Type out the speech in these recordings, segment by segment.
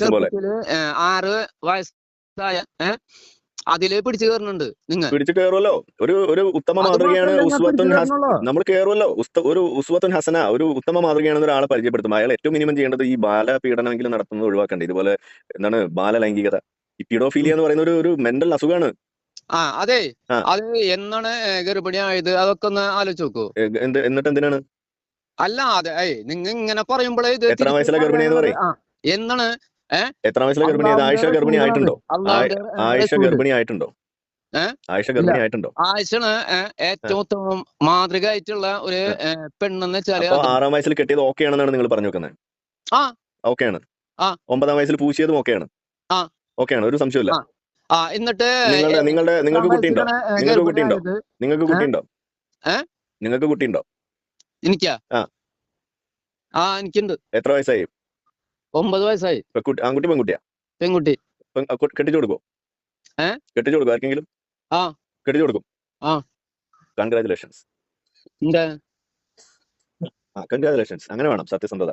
ചെറുപ്പത്തിൽ ആറ് വയസ്സായ അതിൽ പിടിച്ചു കയറുന്നുണ്ട് നിങ്ങൾ. പിടിച്ചു കയറുമല്ലോ ഒരു ഒരു ഉത്തമ മാതൃകയാണ് ഉസ്വത്തുൻ. നമ്മൾ കയറുമല്ലോ ഒരു ഉസ്വത്തുൻ ഹസന ഒരു ഉത്തമ മാതൃകയാണെന്ന് ഒരാളെ പരിചയപ്പെടുത്തും അയാൾ ഏറ്റവും മിനിമം ചെയ്യേണ്ടത് ഈ ബാലപീഡനമെങ്കിലും നടത്തുന്നത് ഒഴിവാക്കണ്ടേ ഇതുപോലെ എന്താണ് ബാലലൈംഗികത. ഈ പിഡോഫീലിയ എന്ന് പറയുന്ന ഒരു ഒരു മെന്റൽ അസുഖമാണ് ആ അതെ. അത് എന്നാണ് ഗർഭിണി ആയത്? അതൊക്കെ ഒന്ന് ആലോചിച്ച് നോക്കൂ. എന്നിട്ട് എന്തിനാണ്? അല്ല അതെ നിങ്ങൾ ഇങ്ങനെ പറയുമ്പോഴേ എത്ര വയസ്സിലെ ഗർഭിണി ഗർഭിണിയെന്ന് പറയും? എന്നാണ് എത്ര വയസ്സിലെ ഗർഭിണി? ആയിഷ ഗർഭിണി. ആയിട്ടുണ്ടോ? ആയിഷ. ഗർഭിണി. ആയിട്ടുണ്ടോ? ആയിഷ ഗർഭിണി ആയിട്ടുണ്ടോ? ആയിഷാണ് ഏറ്റവും ഉത്തമം മാതൃക ആയിട്ടുള്ള ഒരു പെണ്ണെന്ന് വെച്ചാൽ ആറാം വയസ്സിൽ കെട്ടിയത് ഓക്കെ ആണെന്നാണ് നിങ്ങൾ പറഞ്ഞു വെക്കുന്നത് ആ. ഓക്കെ ആണ് ആ. ഒമ്പതാം വയസ്സിൽ പൂശിയതും ഓക്കെ ആണ് ആ. ഓക്കെ ആണ് ഒരു സംശയമില്ല എന്നിട്ട് നിങ്ങളുടെ നിങ്ങളുടെ നിങ്ങൾക്ക് കുട്ടിയുണ്ടോ? നിങ്ങൾക്ക് കുട്ടിയുണ്ടോ? ഉണ്ടോ നിങ്ങൾക്ക് കുട്ടിയുണ്ടോ? നിങ്ങൾക്ക് കുട്ടിയുണ്ടോ? എനിക്കാ. ആ എനിക്കുണ്ട്. എത്ര വയസ്സായി? ഒമ്പത് വയസ്സായി. ആൺകുട്ടി പെൺകുട്ടിയാ? പെൺകുട്ടി. കെട്ടിച്ചു കൊടുക്കോ ഏ? കെട്ടിച്ചു കൊടുക്കും ആർക്കെങ്കിലും? ആ. കെട്ടിച്ചു കൊടുക്കും. ആ. കൺഗ്രാചുലേഷൻസ് കൺഗ്രാചുലേഷൻസ് അങ്ങനെ വേണം സത്യസന്ധത.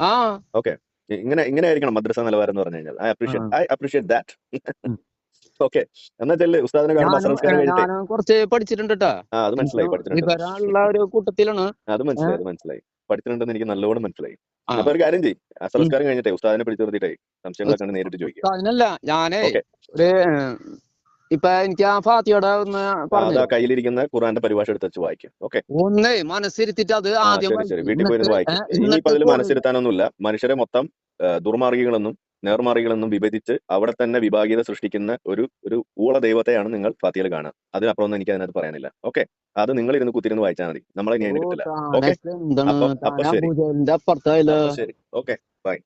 ആ. ഓക്കെ ഇങ്ങനെ ഇങ്ങനെ ആയിരിക്കണം മദ്രസ നിലവാരം എന്ന് പറഞ്ഞു കഴിഞ്ഞാൽ. I appreciate I appreciate that. Okay എന്നാ ചെല്ല് ഉസ്താദിനെ കാണുമ്പോൾ കുറച്ച് പഠിച്ചിട്ടുണ്ട് കേട്ടോ അത് മനസ്സിലായി പഠിച്ചിട്ടുണ്ട്. ഒരു കൂട്ടത്തിലാണ്. അത് മനസ്സിലായി അത് മനസ്സിലായി. പഠിച്ചിട്ടുണ്ടെന്ന് എനിക്ക് നല്ലോണം മനസ്സിലായി. അപ്പൊ ഒരു കാര്യം ചെയ്യും. സംസ്കാരം കഴിഞ്ഞിട്ടേ ഉസ്താദിനെ പിടിച്ചു നിർത്തിയിട്ടേ. സംശയങ്ങളൊക്കെ നേരിട്ട് ചോദിക്കാം. അതിനല്ല ഞാനേ ഒരു ഇപ്പൊ എനിക്ക് ആ ഫാത്തിയോടെ ഒന്ന് അതാ കയ്യിലിരിക്കുന്ന ഖുറാന്റെ പരിഭാഷ എടുത്ത് വെച്ച് വായിക്കും. ഓക്കെ. ഒന്നേ മനസ്സിരുത്തിട്ട് അത് ആദ്യം. വീട്ടിൽ പോയി വായിക്കും. ഇനിയിപ്പോ അതിൽ മനസ്സിരുത്താനൊന്നുമില്ല. മനുഷ്യരെ മൊത്തം ആ, ദുർമാർഗികളെന്നും നേർമാർഗികളെന്നും വിഭജിച്ച് അവിടെ തന്നെ വിഭാഗീയത സൃഷ്ടിക്കുന്ന ഒരു ഒരു ഊള ദൈവത്തെയാണ് നിങ്ങൾ ഫാത്തിയിൽ കാണുക. അതിനപ്പുറമൊന്നും എനിക്ക് അതിനകത്ത് പറയാനില്ല. ഓക്കെ? അത് നിങ്ങൾ ഇരുന്ന് കുത്തിരുന്ന് വായിച്ചാൽ മതി. നമ്മളെ ഞാൻ കിട്ടില്ല. ഓക്കെ. അപ്പൊ ശരി. Okay bye.